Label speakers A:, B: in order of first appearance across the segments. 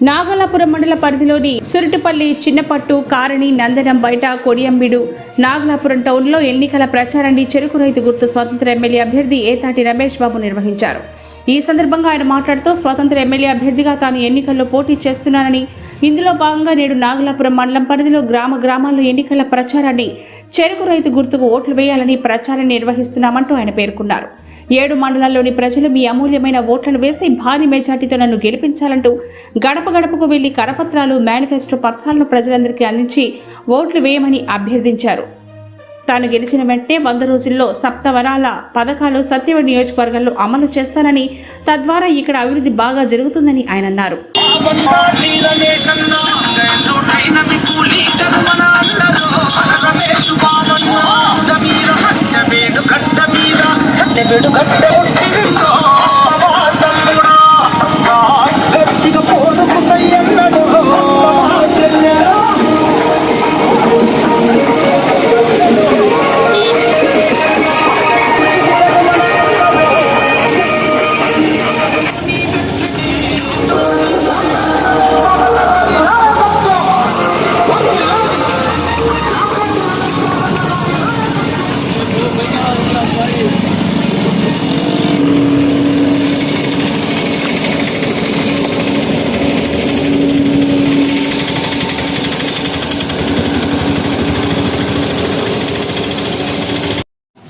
A: నాగలాపురం మండల పరిధిలోని సురటిపల్లి చిన్నపట్టు కారణి నందనం బయట కొడియంబిడు నాగలాపురం టౌన్లో ఎన్నికల ప్రచారాన్ని చెరుకు రైతు గుర్తు స్వతంత్ర ఎమ్మెల్యే అభ్యర్థి ఏతాటి రమేష్ బాబు నిర్వహించారు. ఈ సందర్భంగా ఆయన మాట్లాడుతూ స్వతంత్ర ఎమ్మెల్యే అభ్యర్థిగా తాను ఎన్నికల్లో పోటీ చేస్తున్నానని. ఇందులో భాగంగా నేడు నాగలాపురం మండలం పరిధిలో గ్రామ గ్రామాల్లో ఎన్నికల ప్రచారాన్ని చెరుకు రైతు గుర్తుకు ఓట్లు వేయాలని ప్రచారం నిర్వహిస్తున్నామంటూ ఆయన పేర్కొన్నారు. ఏడు మండలాల్లోని ప్రజలు మీ అమూల్యమైన ఓట్లను వేసి భారీ మెజార్టీతో నన్ను గెలిపించాలంటూ గడప గడపకు వెళ్ళి కరపత్రాలు మేనిఫెస్టో పత్రాలను ప్రజలందరికీ అందించి ఓట్లు వేయమని అభ్యర్థించారు. తాను గెలిచిన వెంటనే వంద రోజుల్లో సప్తవరాల పథకాలు సత్యవ నియోజకవర్గంలో అమలు చేస్తానని తద్వారా ఇక్కడ అభివృద్ధి బాగా జరుగుతుందని ఆయన అన్నారు.
B: ಬೇಡು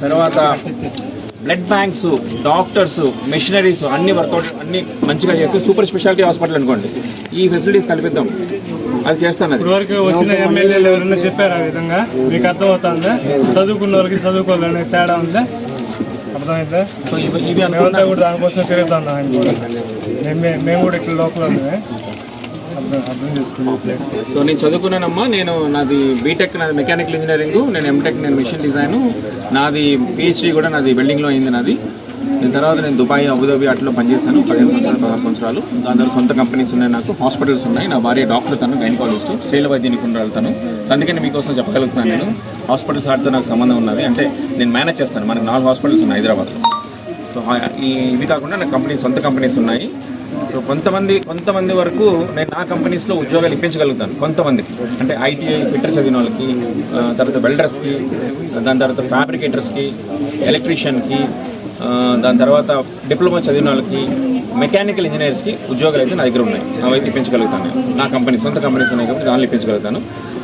C: తర్వాత బ్లడ్ బ్యాంక్స్ డాక్టర్స్ మెషినరీస్ అన్ని వర్కౌట్ అన్ని మంచిగా చేసి సూపర్ స్పెషాలిటీ హాస్పిటల్ అనుకోండి. ఈ ఫెసిలిటీస్ కల్పిద్దాం. అది చేస్తాను
D: ఇప్పటివరకు వచ్చిన ఎమ్మెల్యేలు ఎవరైనా చెప్పారు ఆ విధంగా? మీకు అర్థమవుతుందా? చదువుకున్న వాళ్ళకి చదువుకోవాలని తేడా ఉందా? అర్థమైందా?
C: సో ఇవి ఇవి
D: కూడా దానికోసం తిరుగుతున్నాం మేము కూడా ఇక్కడ లోపల
C: సో నేను చదువుకున్నానమ్మా. నేను నాది బీటెక్ నాది మెకానికల్ ఇంజనీరింగ్ నేను ఎంటెక్ నేను మిషన్ డిజైన్ నాది పిహెచ్డి కూడా నాది బిల్డింగ్లో అయింది నాది. నేను తర్వాత నేను దుబాయ్ అబుదాబి అట్లా పనిచేశాను. పదిహేను సంవత్సరాలు పదహారు సంవత్సరాలు. దాని తర్వాత సొంత కంపెనీస్ ఉన్నాయి నాకు. హాస్పిటల్స్ ఉన్నాయి. నా భార్య డాక్టర్ తను గైనకాలజిస్ట్ స్త్రీల వైద్య నిపుణురాలు తను. అందుకని మీకోసం చెప్పగలుగుతున్నాను నేను. హాస్పిటల్స్ ఆడితో నాకు సంబంధం ఉన్నది. అంటే నేను మేనేజ్ చేస్తాను. మనకు నాలుగు హాస్పిటల్స్ ఉన్నాయి హైదరాబాద్లో. సో ఇవి కాకుండా నాకు కంపెనీస్ సొంత కంపెనీస్ ఉన్నాయి. సో కొంతమంది కొంతమంది వరకు నేను నా కంపెనీస్లో ఉద్యోగాలు ఇప్పించగలుగుతాను. కొంతమందికి. అంటే ఐటీఐ ఫిట్టర్ చదివిన వాళ్ళకి తర్వాత వెల్డర్స్కి దాని తర్వాత ఫ్యాబ్రికేటర్స్కి ఎలక్ట్రీషియన్కి దాని తర్వాత డిప్లొమా చదివిన వాళ్ళకి మెకానికల్ ఇంజనీర్స్కి ఉద్యోగాలు అయితే నా దగ్గర ఉన్నాయి. అవైతే ఇప్పించగలుగుతాను. నా కంపెనీ సొంత కంపెనీస్ ఉన్నాయి కాబట్టి దానిలో ఇప్పించగలుగుతాను.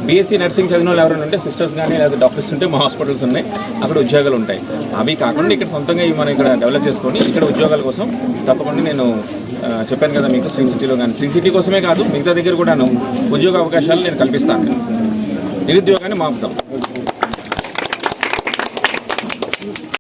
C: బీఎస్సీ నర్సింగ్ చదివిన వాళ్ళు ఎవరైనా ఉంటే సిస్టర్స్ కానీ లేదా డాక్టర్స్ ఉంటే మా హాస్పిటల్స్ ఉన్నాయి. అక్కడ ఉద్యోగాలు ఉంటాయి. అవి కాకుండా ఇక్కడ సొంతంగా ఇవి మనం ఇక్కడ డెవలప్ చేసుకొని ఇక్కడ ఉద్యోగాల కోసం తప్పకుండా నేను చెప్పాను కదా మీకు సింగ్ సిటీలో కానీ సింగ్ సిటీ కోసమే కాదు మిగతా దగ్గర కూడాను ఉద్యోగ అవకాశాలు నేను కల్పిస్తాను. నిరుద్యోగాన్ని మాపుతాం.